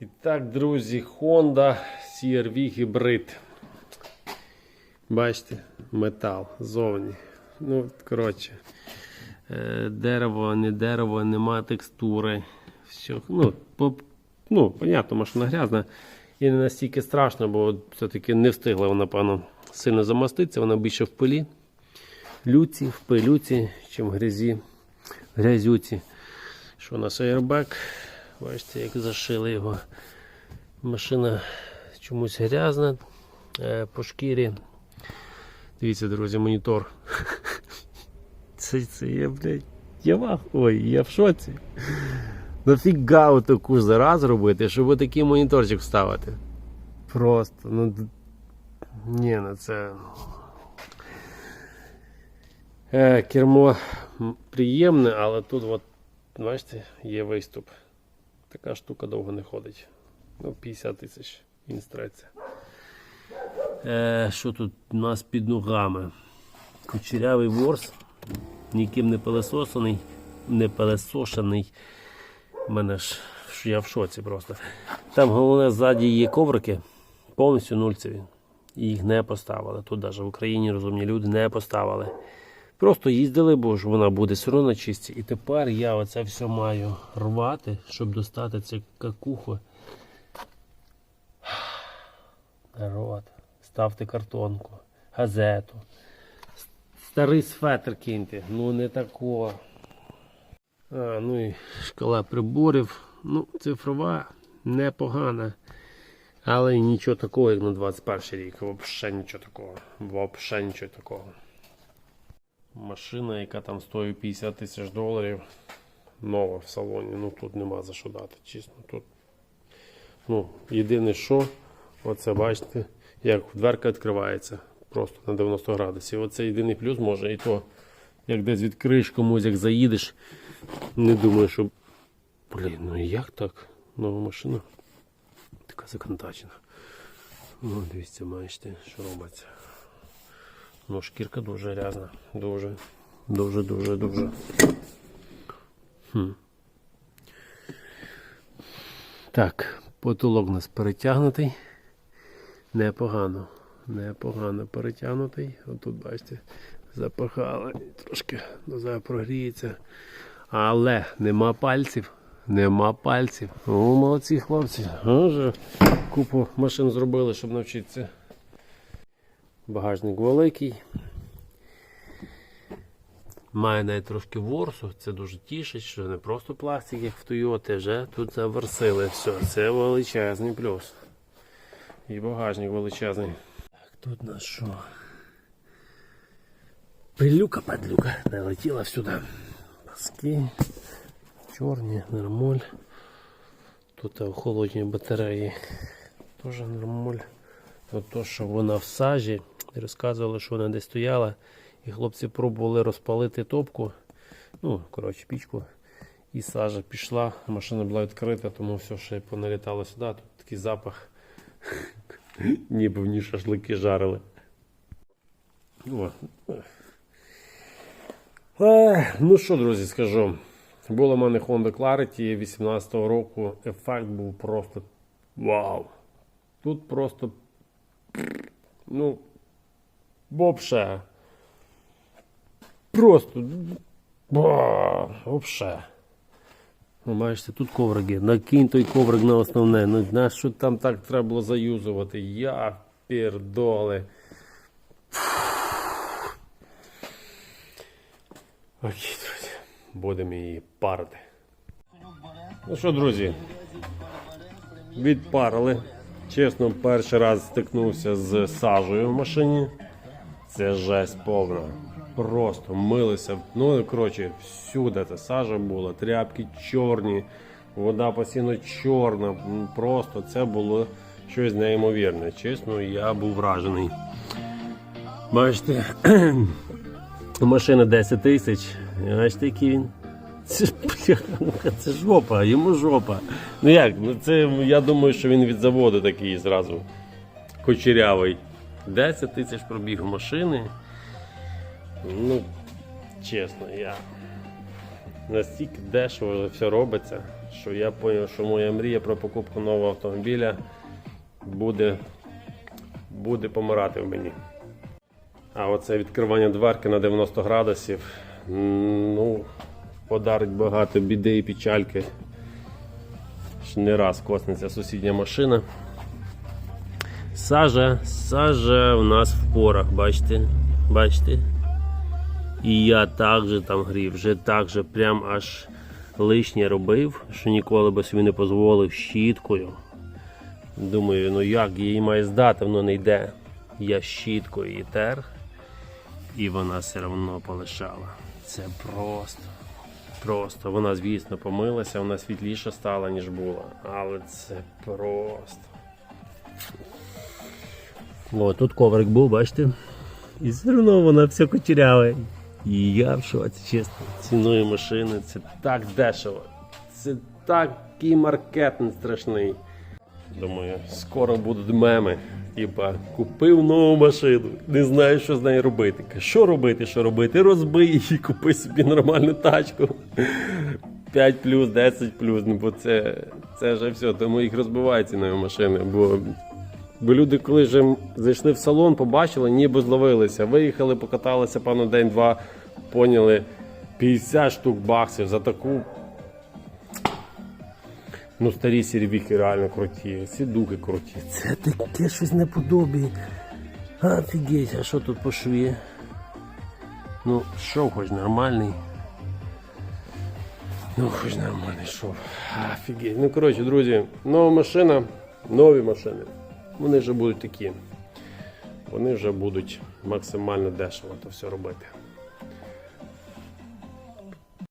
І так, друзі, Honda CR-V гібрид. Бачите, метал зовні. Ну, коротше, е, дерево, не дерево, нема текстури. Все, ну, по, ну, понятно, машина грязна. І не настільки страшно, бо все-таки не встигла вона, напевно, сильно замаститися, вона більше в пилі. Люці, в пилюці, чим в грязі, грязюці. Що у нас airbag? Бачите, як зашили його. Машина чомусь грязна е, по шкірі. Дивіться, друзі, монітор. Це, це я, блядь, я в ах- Ой, я в шоці. Нафіга таку зараз робити, щоб такий моніторчик вставити. Просто, ну. Ні, ну це. Е, кермо приємне, але тут, от, бачите, є виступ. Така штука довго не ходить. Ну, 50 тисяч інстреться. Е, що тут у нас під ногами? Кучерявий ворс, ніким не пилесосаний, не пилесошений. У мене ж я в шоці просто. Там головне ззаді є коврики, повністю нульцеві. Їх не поставили. Тут навіть в Україні розумні люди не поставили. Просто їздили, бо ж вона буде все одно на чисті. І тепер я оце все маю рвати, щоб достати це какуху. Народ, ставте картонку, газету. Старий светр киньте, ну не такого. А, ну і шкала приборів. Ну, цифрова непогана. Але нічого такого, як на 21 рік. Взагалі нічого такого. Взагалі нічого такого. Машина, яка там стоїть 50 тисяч доларів. Нова в салоні. Ну тут нема за що дати, чесно. Тут. Ну, єдине що, оце бачите, як дверка відкривається просто на 90 градусів. Оце єдиний плюс може і то, як десь відкриєш комусь, як заїдеш. Не думаю, що. Блін, ну як так? Нова машина. Така законодачна. Ну, дивіться, бачите, що робиться. Ну, шкірка дуже грязна. Дуже. Дуже, дуже, дуже. Хм. Так, потолок у нас перетягнутий. Непогано. Непогано перетягнутий. Отут, бачите, запахали. Трошки назад прогріється. Але нема пальців. Нема пальців. О, молодці хлопці. Купу машин зробили, щоб навчитися. Багажник великий. Має навіть трошки ворсу, це дуже тішить, що не просто пластик, як в Toyota, вже тут заверсили все. Це величезний плюс. І багажник величезний. Так, тут на що? Пилюка падлюка налетіла сюди. Паски. Чорні, нормаль. Тут охолоджені батареї. Теж нормаль. От то, що вона в сажі, розказували, що вона десь стояла, і хлопці пробували розпалити топку, ну, коротше, пічку, і сажа пішла, машина була відкрита, тому все ще поналітало сюди. Тут такий запах, ніби в ній шашлики жарили. О. Ех, Ну що, друзі, скажу. Була в мене Honda Clarity 18-го року. Ефект був просто вау. Тут просто. Ну. Вообще. Просто. Ба, вообще. Ну, бачите, тут коврики. Накинь той коврик на основне. Ну, на що там так треба було заюзувати? Я пердоли. Окей, друзі. Будемо її парити. Ну що, друзі, відпарили. Чесно, перший раз стикнувся з сажею в машині. Це жесть повна. Просто милися. Ну, коротше, всюди ця сажа була, тряпки чорні, вода постійно чорна. Просто це було щось неймовірне. Чесно, я був вражений. Бачите, машина 10 тисяч. Бачите, який він. Це ж це жопа, йому жопа. Ну як? Ну це я думаю, що він від заводу такий зразу кучерявий. 10 тисяч пробіг машини. Ну, чесно, я настільки дешево все робиться, що я зрозумів, що моя мрія про покупку нового автомобіля буде, буде помирати в мені. А оце відкривання дверки на 90 градусів. Ну, подарить багато біди і печальки. Не раз коснеться сусідня машина. Сажа, сажа у нас в порах, бачите? Бачите? І я так же там грів, вже так прям аж лишнє робив, що ніколи би собі не дозволив щіткою. Думаю, ну як її має здати, воно не йде. Я щіткою її тер, і вона все одно полишала. Це просто. Просто. Вона, звісно, помилася, вона світліша стала, ніж була. Але це просто. О, тут коврик був, бачите? І все одно вона все кучеряве. І я в шоці, чесно. Ціною машини це так дешево. Це такий маркетинг страшний. Думаю, скоро будуть меми. Типа, купив нову машину, не знаю, що з нею робити. Що робити, що робити? Розбий її, купи собі нормальну тачку. 5 плюс, 10 плюс. Ну, бо це, це вже все. Тому їх розбивають ці нові машини. Бо Бо люди, коли вже зайшли в салон, побачили, ніби зловилися. Виїхали, покаталися, певно, день-два, поняли 50 штук баксів за таку. Ну, старі сірвіки реально круті, сідуки круті. Це таке щось неподобі. Офігеть, а що тут по шві? Ну, шов хоч нормальний. Ну, хоч нормальний шов. Офігеть. Ну, коротше, друзі, нова машина, нові машини. Вони вже будуть такі. Вони вже будуть максимально дешево то все робити.